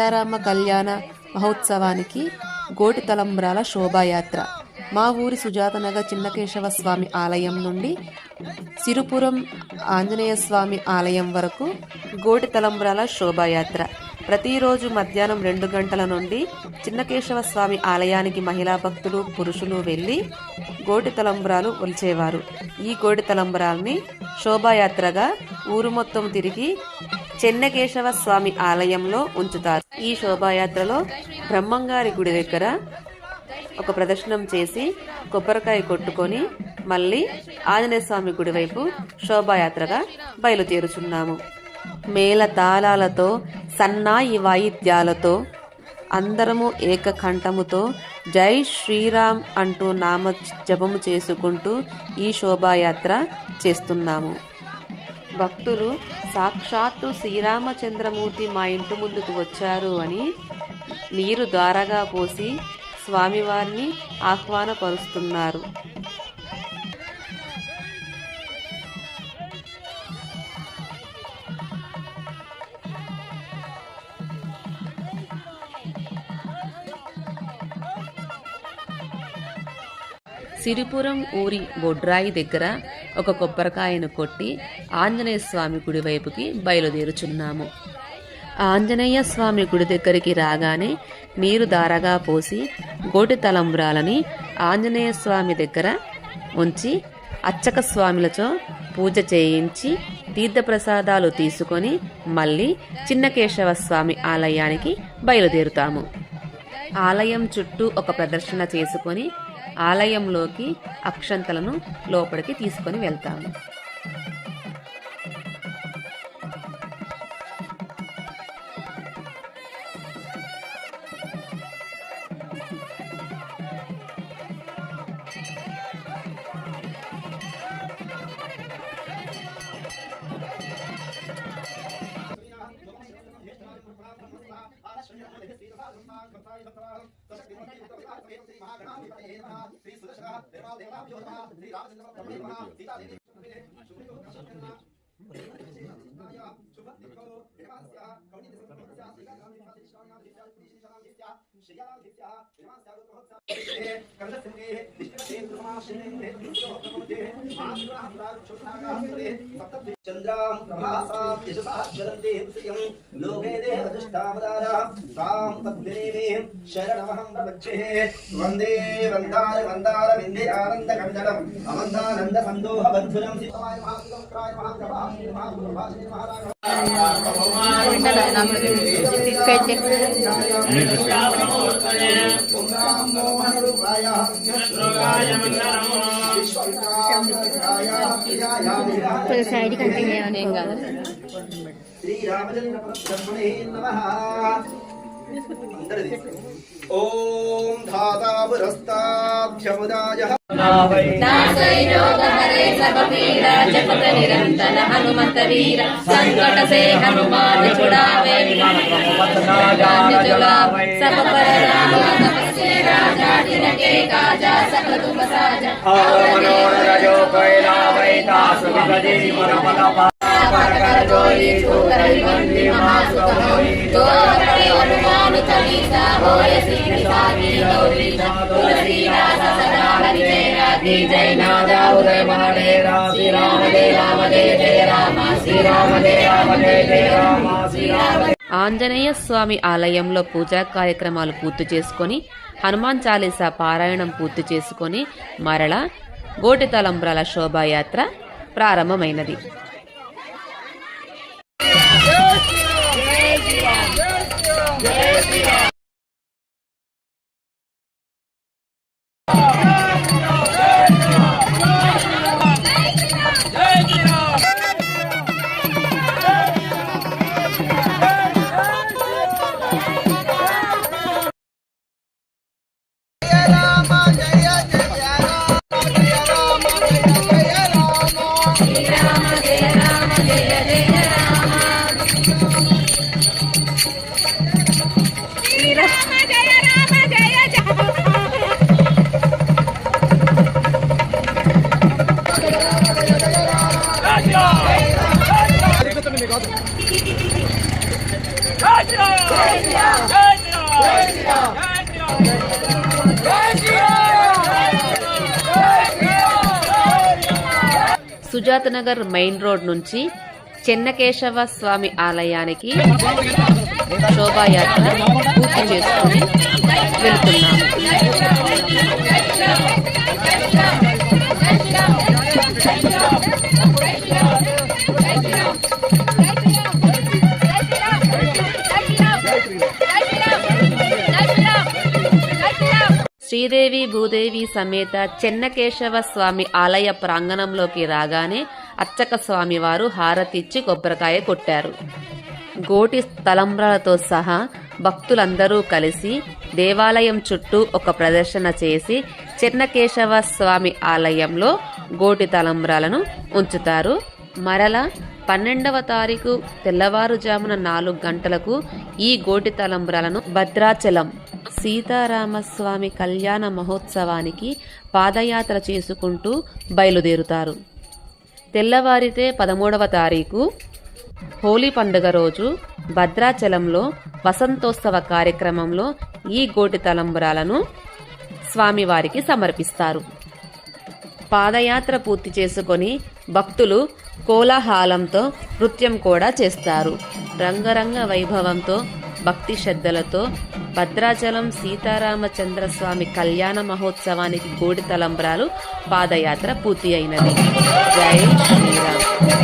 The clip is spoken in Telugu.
సీతారామ కళ్యాణ మహోత్సవానికి గోటి తలంబ్రాల శోభాయాత్ర. మా ఊరి సుజాతనగర్ చిన్నకేశవ స్వామి ఆలయం నుండి సిరుపురం ఆంజనేయ స్వామి ఆలయం వరకు గోటి తలంబ్రాల శోభాయాత్ర. ప్రతిరోజు మధ్యాహ్నం రెండు గంటల నుండి చిన్నకేశవ స్వామి ఆలయానికి మహిళా భక్తులు పురుషులు వెళ్ళి గోటి తలంబ్రాలు ఒలిచేవారు. ఈ గోటి తలంబ్రాల్ని శోభాయాత్రగా ఊరు మొత్తం తిరిగి చెన్నకేశవ స్వామి ఆలయంలో ఉంచుతారు. ఈ శోభాయాత్రలో బ్రహ్మంగారి గుడి దగ్గర ఒక ప్రదర్శనం చేసి కొబ్బరికాయ కొట్టుకొని మళ్ళీ ఆంజనేయ స్వామి గుడి వైపు శోభాయాత్రగా బయలుదేరుచున్నాము. మేళ తాళాలతో సన్నాయి వాయిద్యాలతో అందరము ఏకకంఠముతో జై శ్రీరామ్ అంటూ నామ జపము చేసుకుంటూ ఈ శోభాయాత్ర చేస్తున్నాము. భక్తులు సాక్షాత్తు శ్రీరామచంద్రమూర్తి మా ఇంటి ముందుకు వచ్చారు అని నీరు ద్వారగా పోసి స్వామివారిని ఆహ్వానపరుస్తున్నారు. సిరిపురం ఊరి బొడ్రాయి దగ్గర ఒక కొబ్బరికాయను కొట్టి ఆంజనేయ స్వామి గుడి వైపుకి బయలుదేరుచున్నాము. ఆంజనేయ స్వామి గుడి దగ్గరికి రాగానే నీరు దారగా పోసి గోటి తలంబ్రాలని ఆంజనేయ స్వామి దగ్గర ఉంచి అచ్చక స్వామిలతో పూజ చేయించి తీర్థప్రసాదాలు తీసుకొని మళ్ళీ చిన్నకేశవ స్వామి ఆలయానికి బయలుదేరుతాము. ఆలయం చుట్టూ ఒక ప్రదర్శన చేసుకొని ఆలయంలోకి అక్షంతలను లోపలికి తీసుకొని వెళ్తాము. श्रीया ప్రభాసాం యశసా జ్వలంతే శ్రియం లోకే దేవదృష్టావదారా తాం తద్వినేమే శరణమహం ప్రపచ్చే వందే వందార వందార వింధ్యానంద కందలం అమందానంద సందోహ బంధురం సిద్ధమాయ మహాసుగమక్రాయ మహాప్రభాసి మహాప్రభాసి మహారాజ కొంచెం సైడ్ కంటిన్యూ ఏం కాదు. శ్రీరామచంద్ర ॐ धाता नासैरोगहरे सर्वपीडा हनुमत वीर से हनुमान सब पर राम तपस्वी राजा चालीसा होय सीधी साधी गौरी तुलसीदास सदा हरि तेरा की जय नादा उदय महादेवा श्री राम जय राम जय जय राम श्री राम जय राम जय जय राम श्री राम ఆంజనేయ స్వామి ఆలయంలో పూజా కార్యక్రమాలు పూర్తి చేసుకొని హనుమాన్ చాలీసా పారాయణం పూర్తి చేసుకొని మరల గోటి తలంబ్రాల శోభాయాత్ర ప్రారంభమైనది శ్రీరామ సుజాత నగర్ మెయిన్ రోడ్ నుంచి చెన్నకేశవ స్వామి ఆలయానికి శోభాయాత్ర పూర్తి చేసుకుని వెళ్తున్నాము. శ్రీదేవి భూదేవి సమేత చెన్నకేశవ స్వామి ఆలయ ప్రాంగణంలోకి రాగానే అచ్చక స్వామి వారు హారతిచ్చి కొబ్బరికాయ కొట్టారు. గోటి తలంబ్రాలతో సహా భక్తులందరూ కలిసి దేవాలయం చుట్టూ ఒక ప్రదర్శన చేసి చెన్నకేశవ స్వామి ఆలయంలో గోటి తలంబ్రాలను ఉంచుతారు. మరలా పన్నెండవ తారీఖు తెల్లవారుజామున నాలుగు గంటలకు ఈ గోటి తలంబ్రాలను భద్రాచలం సీతారామస్వామి కళ్యాణ మహోత్సవానికి పాదయాత్ర చేసుకుంటూ బయలుదేరుతారు. తెల్లవారితే పదమూడవ తారీఖు హోలీ పండుగ రోజు భద్రాచలంలో వసంతోత్సవ కార్యక్రమంలో ఈ గోటి తలంబురాలను స్వామివారికి సమర్పిస్తారు. పాదయాత్ర పూర్తి చేసుకొని భక్తులు కోలాహలంతో నృత్యం కూడా చేస్తారు. రంగరంగ వైభవంతో భక్తి శ్రద్ధలతో భద్రాచలం సీతారామచంద్ర స్వామి కళ్యాణ మహోత్సవానికి గోడి తలంబ్రాలు పాదయాత్ర పూర్తి అయినది. జై శ్రీరామ్.